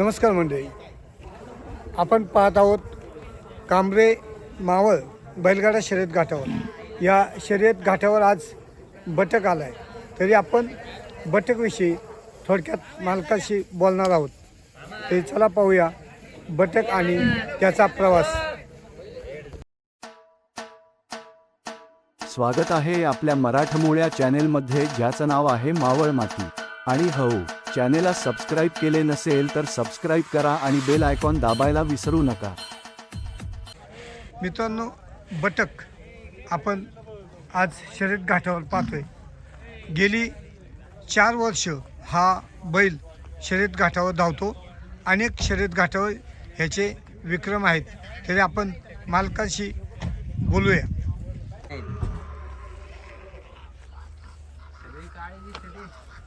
नमस्कार मंडळी. आपण पाहत आहोत कांबरे मावळ बैलगाडा शर्यत घाटावर. या शर्यत घाटावर आज बटक आला आहे तरी आपण बटकविषयी थोडक्यात मालकाशी बोलणार आहोत. तरी चला पाहूया बटक आणि त्याचा प्रवास. स्वागत आहे आपल्या मराठमोळ्या चॅनेलमध्ये ज्याचं नाव आहे मावळ माती आणि हळू चॅनेलला सबस्क्राईब केले नसेल तर सबस्क्राईब करा आणि बेल आयकॉन दाबायला विसरू नका. मित्रांनो बटक आपण आज शर्यत घाटावर पाहतोय. गेली चार वर्ष हा बैल शर्यत घाटावर धावतो. अनेक शर्यत घाटावर ह्याचे विक्रम आहेत. तरी आपण मालकाशी बोलूया.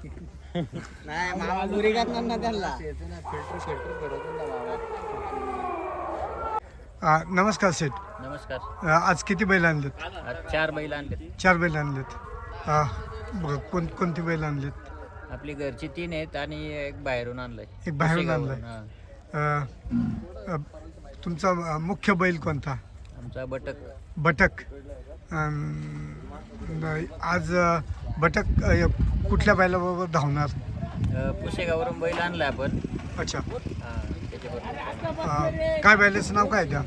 नाही मामा घरी करणार ना त्यांना. आ, नमस्कार सेठ. नमस्कार. आ, आज किती बैल आणलेत? आज चार बैल आणले चार बैल आणलेत. आ, बघा कोण कोणती बैल आणलेत? आपली घरची तीन आहेत आणि एक बाहेरून आणलंय. एक बाहेरून आणलंय. हा. आ, आ, तुमचा आ, मुख्य बैल कोणता? आमचा बटक. बटक. आज अ, बटक अ, कुठल्या बैलाबरोबर धावणार? अ, पुशेगावरून बैल आणलाय आपण. अच्छा. हा, त्याच्याबरोबर. अ, काय बैलाचं नाव काय त्या?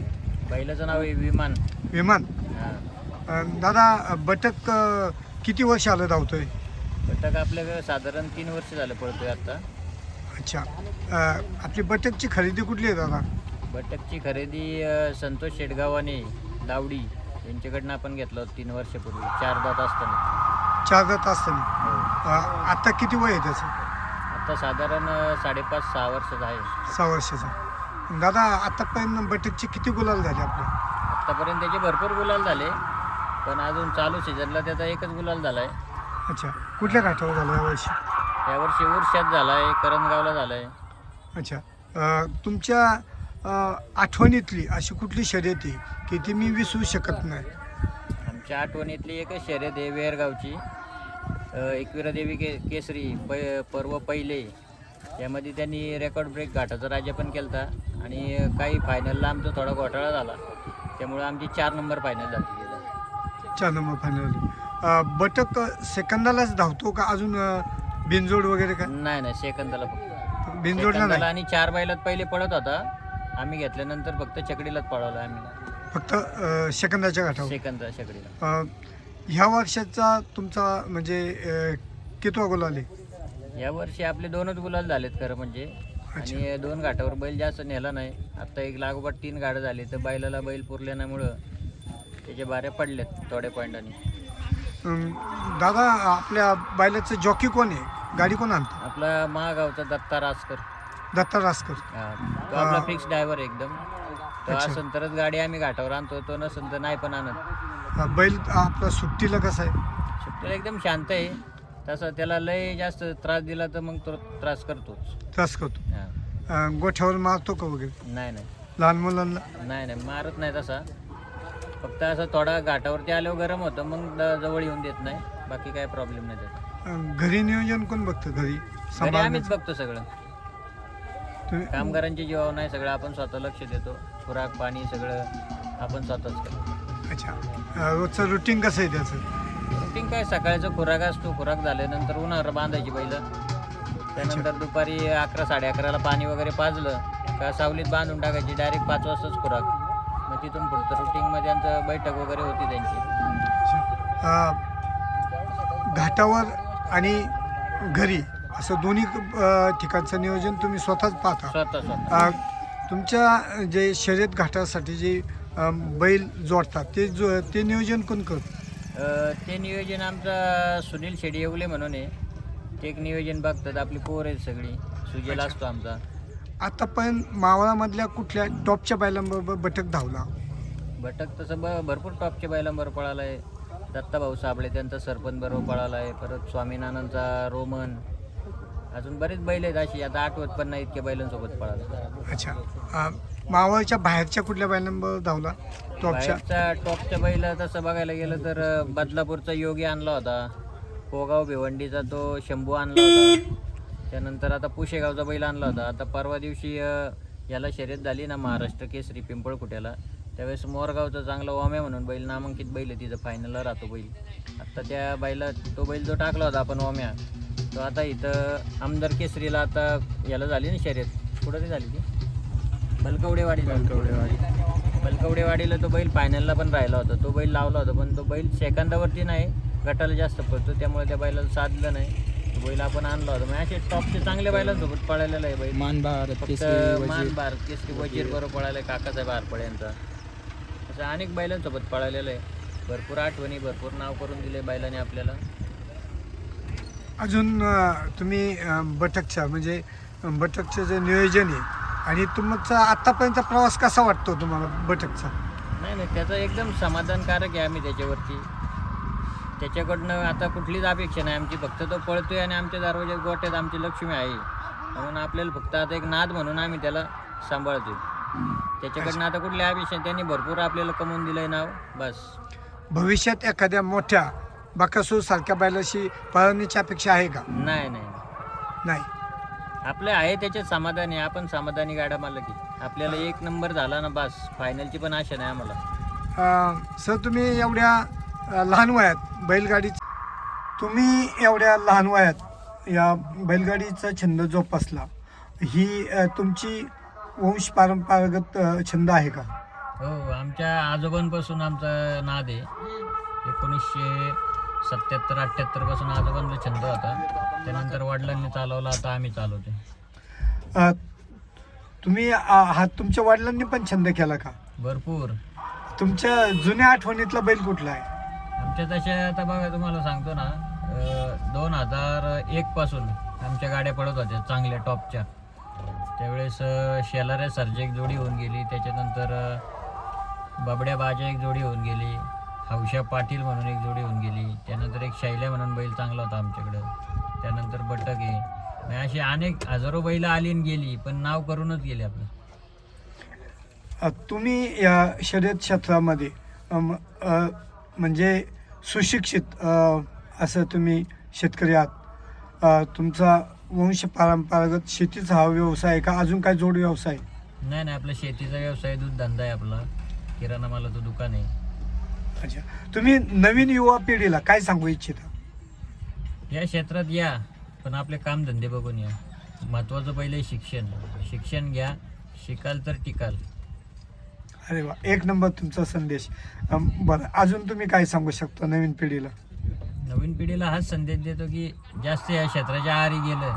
बैलाचं नाव आहे विमान. विमान? हा. अ, दादा अ, बटक अ, किती वर्ष आलं धावतोय? बटक आपल्याकडे साधारण तीन वर्ष झालं पळतोय आता. अच्छा. अ, आपली बटकची खरेदी कुठली आहे दादा? बटकची खरेदी संतोष शेटगावाने लावडी यांच्याकडनं आपण घेतलं होतं तीन वर्षापूर्वी. चार दात असताना. चार जात असताना. हो. अ, आता किती वय आहे त्याचं? आता साधारण साडेपाच सहा वर्षाचा आहे. सहा वर्षाचं. दादा आतापर्यंत बटकचे किती गुलाल झाले आपले? आत्तापर्यंत त्याचे भरपूर गुलाल झाले. पण अजून चालू सीझनला त्याचा एकच गुलाल झालाय. अच्छा. कुठल्या घाटावर झालं यावर्षी यावर्षी उरशात झालाय करंजगावला झालाय. अच्छा. अ, तुमच्या आठवणीतली अशी कुठली शर्यत आहे की ती मी विसरू शकत नाही? आमच्या आठवणीतली एकच शर्यत आहे वेरगावची. अ, एकविरा देवी के केसरी पै पर्व पहिले. यामध्ये त्यांनी रेकॉर्ड ब्रेक घाटाचा राजा पण केलता आणि काही फायनलला आमचा थोडा घोटाळा झाला. त्यामुळे आमची चार नंबर फायनल झाली. चार नंबर फायनल बटक सेकंदालाच धावतो का अजून बिनजोड वगैरे काय? नाही नाही सेकंदाला फक्त. बिनजोडला आणि चार बैलात पहिले पळत होता. आम्ही घेतल्यानंतर फक्त चकडीलाच पळवला आम्ही. फक्त अ, सेकंदाच्या घाटावर सेकंद चकडीला अ, ह्या वर्षाचा तुमचा म्हणजे अ, कितवा गोल आले? या वर्षी आपले दोनच गुलाल झालेत खरं म्हणजे. आणि दोन घाटावर बैल जास्त नेला नाही. आता एक लागोपाठ तीन गाडं झाली तर बैलाला बैल पुरल्यामुळं त्याचे बाऱ्या पडलेत थोड्या पॉईंटाने अम, दादा आपल्या बैलाचं जॉकी कोण आहे? गाडी कोण आणतं? आपला महागावचा दत्ता रासकर. दत्ता रासकर हा, तो आपला फिक्स ड्रायव्हर एकदम. तो अच्छा. असेल तरच गाडी आम्ही घाटावर आणतो तो नसेल तर नाही पण आणत. अ, बैल आपला सुट्टीला कसा आहे? सुट्टीला एकदम शांत आहे. तसं त्याला लय जास्त त्रास दिला तर मग तो त्रास करतोच. त्रास करतो. हा. अ, गोठ्यावर मारतो का वगैरे? नाही नाही. लहान मुलांना? नाही नाही मारत नाही तसा. फक्त असं थोडा घाटावरती आल्यावर गरम होतं मग द- जवळ येऊन देत नाही. बाकी काय प्रॉब्लेम नाही त्याचा अ, घरी नियोजन कोण बघतं? घरी घरी आम्हीच? बघतो सगळं. तुम्ही कामगारांची जीवावर नाही सगळं आपण स्वतः लक्ष देतो. खुराक पाणी सगळं आपण स्वतःच करतो. अच्छा. अ, रोजचं रुटीन कसं आहे त्याचं? रुटीन काय सकाळचं खुराक असतो खुराक झाल्यानंतर उन्हावर बांधायची पहिलं. त्यानंतर दुपारी अकरा साडे अकराला पाणी वगैरे पाजलं का सावलीत बांधून टाकायची डायरेक्ट पाच वाजताच खुराक. मग तिथून पुढचं रुटीनमध्ये आमचं बैठक वगैरे होती त्यांची. अच्छा. अ, घाटावर आणि घरी असं दोन्ही अ, ठिकाणचं नियोजन तुम्ही स्वतःच पाहता. स्वतः स्वतः. अ, तुमच्या जे शर्यत घाटासाठी जे अ, बैल जोडतात ते जो ते नियोजन कोण करतं? अ, ते नियोजन आमचा सुनील शेडी येवले म्हणून आहे. ते एक नियोजन बघतात आपली पोर आहेत सगळी. सुजेल असतो आमचा. आतापर्यंत मावळामधल्या कुठल्या टॉपच्या बैलांबरोबर बटक धावला? भटक तसं ब भरपूर टॉपच्या बैलांबरोबर पळाला आहे दत्ताभाऊ साबळे त्यांचा सरपंच बरोबर पळाला आहे परत स्वामीनाथांचा रोमन. अजून बरेच बैल आहेत अशी आता आठवत पण नाही इतक्या बैलांसोबत पळाला अच्छा. अ, मावळच्या बाहेरच्या कुठल्या बैलांबरोबर धावला? टॉपच्या? बाहेरचा टॉपच्या बैल तसं बघायला गेलं तर अ, बदलापूरचा योगी आणला होता. पोगाव भिवंडीचा तो शंभू आणला होता. त्यानंतर आता पुशेगावचा बैल आणला होता. आता परवा दिवशी अ, याला शर्यत झाली ना महाराष्ट्र केसरी पिंपळकुट्याला त्यावेळेस मोरगावचा चांगला ओम्या म्हणून बैल नामांकित बैल आहे. तिथं फायनलला राहतो बैल. आता त्या बैला तो बैल जो टाकला होता आपण ओम्या तो आता इथं आमदार केसरीला आता याला झाली ना शर्यत. कुठं ती झाली ती? बलकवडेवाडी बलकवडेवाडी. बलकवडेवाडीला तो बैल फायनलला पण राहिला होता. तो बैल लावला होता पण तो बैल सेकंदावरती नाही गटाला जास्त पडतो. त्यामुळे त्या बैलाला साधलं नाही. तो बैल आपण आणला होता. म्हणजे असे टॉपचे चांगले बैलांसोबत पळालेला आहे बैल. मान भारत फक्त मान बार केसरी वजीर बरोबर पळायला काकासाहेब आरपड्यांचा असं अनेक बैलांसोबत पळालेलं आहे. भरपूर आठवणी भरपूर नाव करून दिले बैलाने आपल्याला. अजून तुम्ही बटकच्या म्हणजे बटकचं जे नियोजन आहे आणि तुमचा आत्तापर्यंत प्रवास कसा वाटतो तुम्हाला बटकचा? नाही नाही त्याचं एकदम समाधानकारक आहे आम्ही त्याच्यावरती. त्याच्याकडनं आता कुठलीच अपेक्षा नाही. आमची फक्त तो पळतोय आणि आमच्या दरवाज्यात गोट्यात आमची लक्ष्मी आहे. म्हणून आपल्याला फक्त आता एक नाद म्हणून आम्ही त्याला सांभाळतोय. त्याच्याकडनं आता कुठली अपेक्षा. त्यांनी भरपूर आपल्याला कमवून दिलंय नाव. बस. भविष्यात एखाद्या मोठ्या बाकासूर सारख्या बैलाशी पळवण्याची अपेक्षा आहे का? नाही नाही. नाही. आपलं आहे त्याच्यात समाधान आहे आपण समाधानी गाड्या मालकी आपल्याला एक नंबर झाला ना बस फायनलची पण आशा नाही आम्हाला. अ, सर तुम्ही एवढ्या अ, लहान वयात बैलगाडी तुम्ही एवढ्या लहान वयात या बैलगाडीचा छंद जोपासला. ही अ, तुमची वंश पारंपरागत अ, छंद आहे का? हो आमच्या आजोबांपासून आमचा नाद आहे. एकोणीसशे सत्याहत्तर अठ्ठ्याहत्तरपासून आजोबांचा छंद होता. त्यानंतर वडिलांनी चालवला आता आम्ही चालवते अ, तुम्ही अ, हा तुमच्या वडिलांनी पण छंद केला का? भरपूर. तुमच्या जुन्या आठवणीतला बैल कुठला आहे? आमच्या तशा आता बघा तुम्हाला सांगतो ना दोन हजार एक पासून आमच्या गाड्या पडत होत्या चांगल्या टॉपच्या. त्यावेळेस अ, शेलारे सरजे एक जोडी होऊन गेली त्याच्यानंतर अ, बाबड्या बाजा एक जोडी होऊन गेली. हौशा पाटील म्हणून एक जोडी होऊन गेली. त्यानंतर एक शैल्या म्हणून बैल चांगला होता आमच्याकडं. त्यानंतर बटक आहे. म्हणजे अशी अनेक हजारो बैल आली आणि गेली पण नाव करूनच गेले आपलं. तुम्ही या शर्यत क्षेत्रामध्ये म्हणजे सुशिक्षित असं तुम्ही शेतकरी आहात. अ, तुमचा वंश पारंपरागत शेतीचा हा व्यवसाय आहे का? अजून काय जोड व्यवसाय? नाही नाही आपला शेतीचा व्यवसाय दूध धंदा आहे आपला. किराणा मालाचं दुकान आहे. अच्छा. तुम्ही नवीन युवा पिढीला काय सांगू इच्छिता? या क्षेत्रात या पण आपले कामधंदे बघून या. महत्वाचं पहिले शिक्षण. शिक्षण घ्या शिकाल तर टिकाल. अरे वा एक नंबर तुमचा संदेश. अम, बरं अजून तुम्ही काय सांगू शकता नवीन पिढीला? नवीन पिढीला हाच संदेश देतो की जास्त या क्षेत्राच्या आहारी गेलं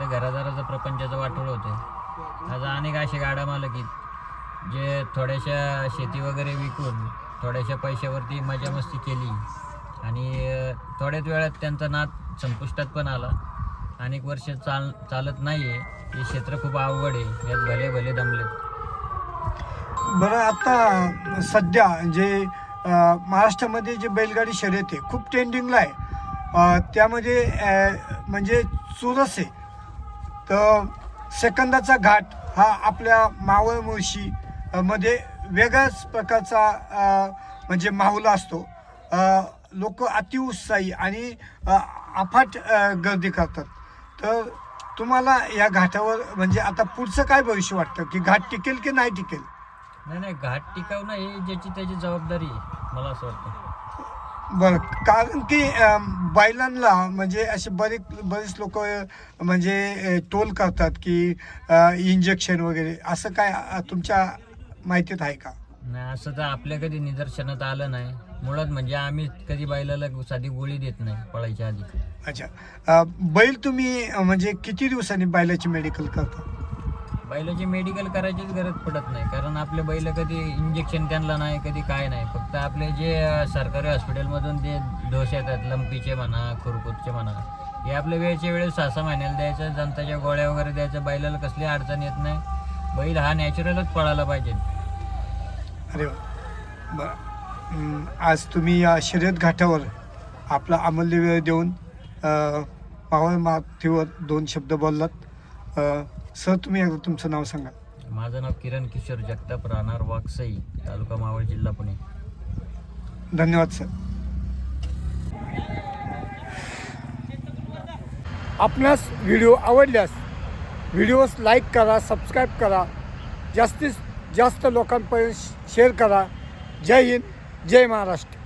तर घरादाराचं प्रपंचाचं वाटोळ होतं आज अनेक असे गाडा मालक आहेत जे थोड्याशा शेती वगैरे विकून थोड्याशा पैशावरती मजा मस्ती केली. आणि थोड्याच वेळात त्यांचा नाद संपुष्टात पण आला. अनेक वर्ष चाल चालत नाही आहे हे क्षेत्र खूप अवघड आहे. यात भले भले दमले बरं आता सध्या जे महाराष्ट्रामध्ये जे बैलगाडी शर्यत आहे खूप ट्रेंडिंगला आहे. त्यामध्ये म्हणजे चुरस आहे. तर सेकंदाचा घाट हा आपल्या मावळ मुळशी मध्ये वेगळ्याच प्रकारचा म्हणजे माहोल असतो. लोक अतिउत्साही आणि अफाट गर्दी करतात. तर तुम्हाला या घाटावर म्हणजे आता पुढचं काय भविष्य वाटतं? की घाट टिकेल की नाही टिकेल? नाही नाही घाट टिकावणं ही ज्याची त्याची जबाबदारी आहे मला असं वाटतं. बरं कारण की बैलांना म्हणजे असे बरेच बरेच लोक म्हणजे टोल करतात की इंजेक्शन वगैरे असं काय तुमच्या माहितीत आहे का? नाही असं तर आपल्या कधी निदर्शनात आलं नाही. मुळात म्हणजे आम्ही कधी बैलाला साधी गोळी देत नाही पळायच्या आधी. अच्छा. अ, बैल तुम्ही अ, म्हणजे किती दिवसांनी बैलाची मेडिकल करता? बैलाची मेडिकल करायचीच गरज पडत नाही कारण आपले बैल कधी इंजेक्शन त्यांना नाही कधी काय नाही. फक्त आपले जे अं, सरकारी हॉस्पिटलमधून जे डोस येतात लंपीचे म्हणा खुरकुतचे म्हणा हे आपल्या वेळच्या वेळेस सहा सहा महिन्याला द्यायचं जनताच्या गोळ्या वगैरे द्यायचं बैलाला कसली अडचण येत नाही. बैल हा नॅचरलच पळायला पाहिजे. अरे बरं. आज तुम्ही या शर्यत घाटावर आपला अमूल्य वेळ देऊन अ, मावळ मातीवर दोन शब्द बोललात. सर तुम्ही एकदा तुमचं नाव सांगा. माझं नाव किरण किशोर जगताप राहणार वाकसई तालुका मावळ जिल्हा पुणे. धन्यवाद सर. आपणास व्हिडिओ आवडल्यास व्हिडिओस लाईक करा सबस्क्राईब करा. जास्तीत जास्त लोकांपर्यंत शेअर करा. जय हिंद जय महाराष्ट्र.